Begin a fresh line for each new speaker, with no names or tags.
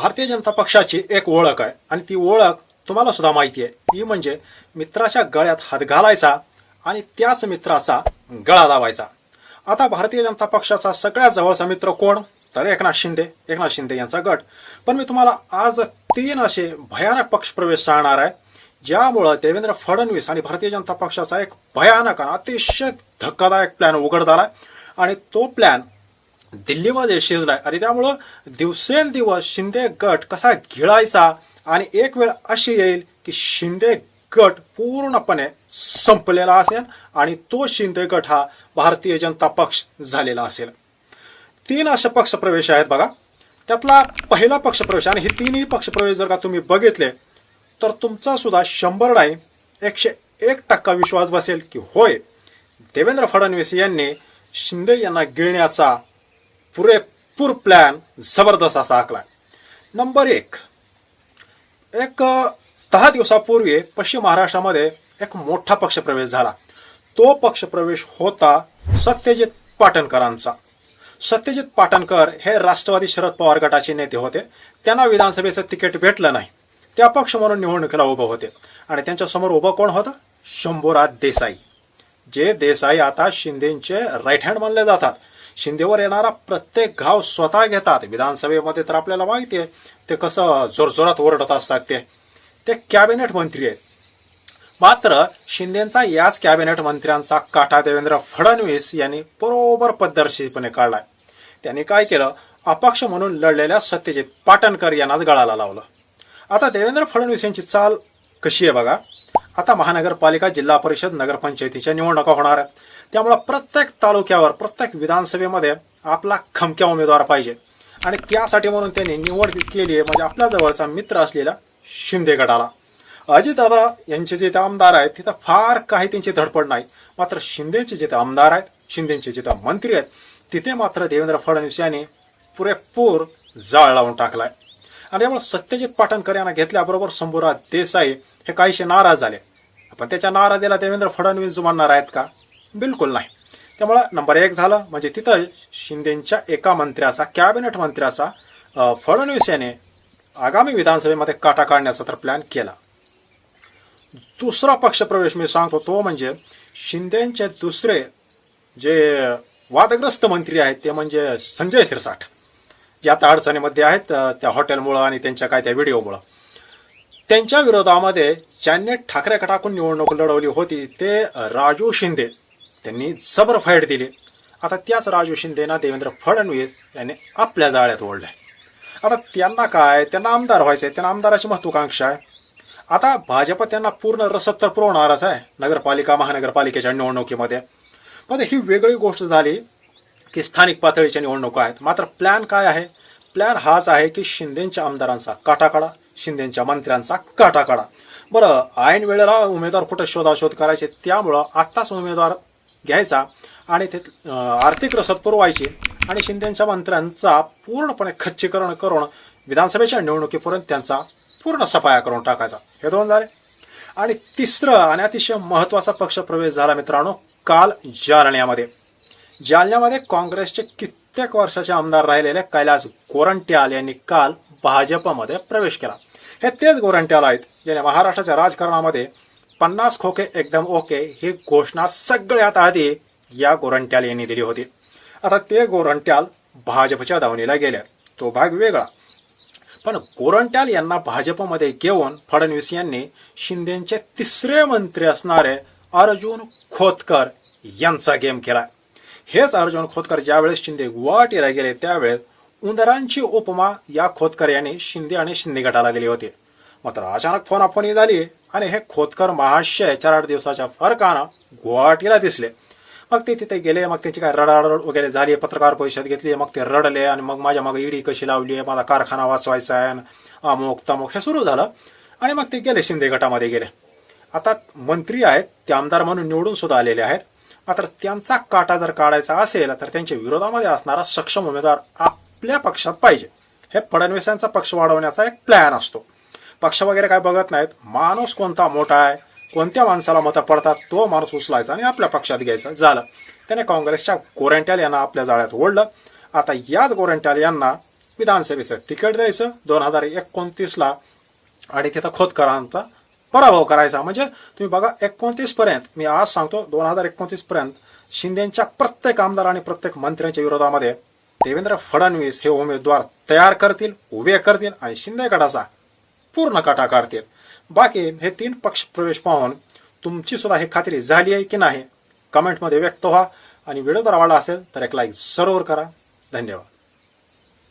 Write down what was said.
भारतीय जनता पक्षाची एक ओळख आहे. आणि ती ओळख तुम्हाला सुद्धा माहिती आहे. ती म्हणजे मित्राच्या गळ्यात हात घालायचा आणि त्याच मित्राचा गळा दाबायचा. आता भारतीय जनता पक्षाचा सगळ्यात जवळचा मित्र कोण? तर एकनाथ शिंदे. एकनाथ शिंदे यांचा गट. पण मी तुम्हाला आज तीन असे भयानक पक्षप्रवेश सांगणार आहे ज्यामुळं देवेंद्र फडणवीस आणि भारतीय जनता पक्षाचा एक भयानक आणि अतिशय धक्कादायक प्लॅन उघड झाला आणि तो प्लॅन दिल्लीमध्ये शिजलाय आणि त्यामुळं दिवसेंदिवस शिंदे गट कसा गिळायचा? आणि एक वेळ अशी येईल की शिंदे गट पूर्णपणे संपलेला असेल आणि तो शिंदे गट हा भारतीय जनता पक्ष झालेला असेल. तीन असे पक्षप्रवेश आहेत बघा. त्यातला पहिला पक्षप्रवेश आणि हे तीनही पक्षप्रवेश जर का तुम्ही बघितले तर तुमचा सुद्धा शंभर नाही एकशे एक टक्का विश्वास बसेल की होय देवेंद्र फडणवीस यांनी शिंदे यांना गिळण्याचा पुरेपूर प्लॅन जबरदस्त असा आखला नंबर एक. एक दहा दिवसापूर्वी पश्चिम महाराष्ट्रामध्ये एक मोठा पक्षप्रवेश झाला. तो पक्षप्रवेश होता सत्यजित पाटणकरांचा. सत्यजित पाटणकर हे राष्ट्रवादी शरद पवार गटाचे नेते होते. त्यांना विधानसभेचं तिकीट भेटलं नाही. त्या पक्ष म्हणून निवडणुकीला उभं होते. आणि त्यांच्यासमोर उभं कोण होतं? शंभूराज देसाई. जे देसाई आता शिंदेचे राईट हँड मानले जातात. शिंदेवर येणारा प्रत्येक घाव स्वतः घेतात. विधानसभेमध्ये तर आपल्याला माहिती आहे ते कसं जोरजोरात ओरडत असतात ते. ते कॅबिनेट मंत्री आहेत. मात्र शिंदेचा याच कॅबिनेट मंत्र्यांचा काटा देवेंद्र फडणवीस यांनी बरोबर पद्धतशीरपणे काढलाय. त्यांनी काय केलं? अपक्ष म्हणून लढलेल्या सत्यजित पाटणकर यांनाच गळाला लावलं. आता देवेंद्र फडणवीस यांची चाल कशी आहे बघा? आता महानगरपालिका जिल्हा परिषद नगरपंचायतीच्या निवडणुका होणार आहेत. त्यामुळं प्रत्येक तालुक्यावर प्रत्येक विधानसभेमध्ये आपला खमक्या उमेदवार पाहिजे. आणि त्यासाठी म्हणून त्यांनी निवड केली आहे. म्हणजे आपल्या जवळचा मित्र असलेला शिंदे गटाला अजितदादा यांचे जे आमदार आहेत तिथं फार काही त्यांची धडपड नाही. मात्र शिंदेचे जिथे आमदार आहेत शिंदेचे जिथं मंत्री आहेत तिथे मात्र देवेंद्र फडणवीस यांनी पुरेपूर जाळ लावून टाकलाय. आणि त्यामुळे सत्यजित पाटणकर यांना घेतल्याबरोबर शंभूराज देसाई हे काहीशे नाराज झाले. पण त्याच्या नाराजीला देवेंद्र फडणवीस जुमानणार आहेत का? बिलकुल नाही. त्यामुळं नंबर एक झालं म्हणजे तिथं शिंदेच्या एका मंत्र्याचा कॅबिनेट मंत्र्याचा फडणवीस याने आगामी विधानसभेमध्ये काटा काढण्याचा तर प्लॅन केला. दुसरा पक्षप्रवेश मी सांगतो तो म्हणजे शिंदेचे दुसरे जे वादग्रस्त मंत्री आहेत ते म्हणजे संजय सिरसाठ जे आता अडचणीमध्ये आहेत त्या हॉटेलमुळं आणि त्यांच्या काय त्या व्हिडिओमुळं. त्यांच्या विरोधामध्ये ज्यांनी ठाकरे गटाकडून निवडणूक लढवली होती ते राजू शिंदे. त्यांनी जबर फाईट दिली. आता त्याच राजू शिंदेना देवेंद्र फडणवीस यांनी आपल्या जाळ्यात ओढलंय. आता त्यांना काय? त्यांना आमदार व्हायचंय. त्यांना आमदाराची महत्वाकांक्षा आहे. आता भाजप त्यांना पूर्ण रसद तर पुरवणारच आहे. नगरपालिका महानगरपालिकेच्या निवडणुकीमध्ये. मग ही वेगळी गोष्ट झाली की स्थानिक पातळीच्या निवडणुका आहेत. मात्र प्लॅन काय आहे? प्लॅन हाच आहे की शिंदेच्या आमदारांचा काटा काढा शिंदेच्या मंत्र्यांचा काटा काढा. बरं ऐन वेळेला उमेदवार कुठं शोधाशोध करायचे? त्यामुळं आत्ताच उमेदवार घ्यायचा आणि ते आर्थिक रसद पुरवायची आणि शिंदेच्या मंत्र्यांचा पूर्णपणे खच्चीकरण करून विधानसभेच्या निवडणुकीपर्यंत त्यांचा पूर्ण सफाया करून टाकायचा. हे दोन झाले. आणि तिसरं आणि अतिशय महत्त्वाचा पक्षप्रवेश झाला मित्रांनो काल जालन्यामध्ये. जालन्यामध्ये काँग्रेसचे कित्येक वर्षाचे आमदार राहिलेले कैलास गोरंट्याल यांनी काल भाजपमध्ये प्रवेश केला. हे तेच गोरंट्याल आहेत ज्याने महाराष्ट्राच्या राजकारणामध्ये पन्नास खोके एकदम ओके ही घोषणा सगळ्यात आधी या गोरंट्याल यांनी दिली होती. आता ते गोरंट्याल भाजपच्या दावणीला गेल्या तो भाग वेगळा. पण गोरंट्याल यांना भाजपमध्ये घेऊन फडणवीस यांनी शिंदेचे तिसरे मंत्री असणारे अर्जुन खोतकर यांचा गेम केला. हेच अर्जुन खोतकर ज्यावेळेस शिंदे गुवाहाटीला गेले त्यावेळेस उंदरांची उपमा या खोतकर यांनी शिंदे आणि शिंदे गटाला दिली होती. मात्र अचानक फोनाफोनी झाली आणि हे खोतकर महाशय चार आठ दिवसाच्या फरकानं गुवाहाटीला दिसले. मग ते तिथे गेले मग त्याची काय रडारड वगैरे झाली पत्रकार परिषद घेतली मग ते रडले आणि मग माझ्या मग ईडी कशी लावली आहे माझा कारखाना वाचवायचा आहे आणि अमुक तमुक हे सुरू झालं. आणि मग ते गेले शिंदे गटामध्ये गेले. आता मंत्री आहेत ते आमदार म्हणून निवडून सुद्धा आलेले आहेत. मात्र त्यांचा काटा जर काढायचा असेल तर त्यांच्या विरोधामध्ये असणारा सक्षम उमेदवार आपल्या पक्षात पाहिजे. हे फडणवीसांचा पक्ष वाढवण्याचा एक प्लॅन असतो. पक्ष वगैरे काय बघत नाहीत. माणूस कोणता मोठा आहे कोणत्या माणसाला मतं पडतात तो माणूस उचलायचा आणि आपल्या पक्षात घ्यायचा. झालं. त्याने काँग्रेसच्या गोरेंट्याल यांना आपल्या जाळ्यात ओढलं. आता याच गोरेंट्याल यांना विधानसभेचं तिकीट द्यायचं. दोन हजार एकोणतीसला आणि तिथं खोतकरांचा पराभव करायचा. म्हणजे तुम्ही बघा एकोणतीस पर्यंत मी आज सांगतो दोन हजार एकोणतीस पर्यंत शिंदेच्या प्रत्येक आमदार आणि प्रत्येक मंत्र्यांच्या विरोधामध्ये देवेंद्र फडणवीस हे उमेदवार तयार करतील उभे करतील आणि शिंदे गटाचा पूर्ण काटा काढतील. बाकी हे तीन पक्ष प्रवेश पाहून तुमची सुद्धा हे खात्री झाली आहे की नाही? कमेंटमध्ये व्यक्त व्हा आणि व्हिडिओ जर आवडला असेल तर एक लाईक जरूर करा. धन्यवाद.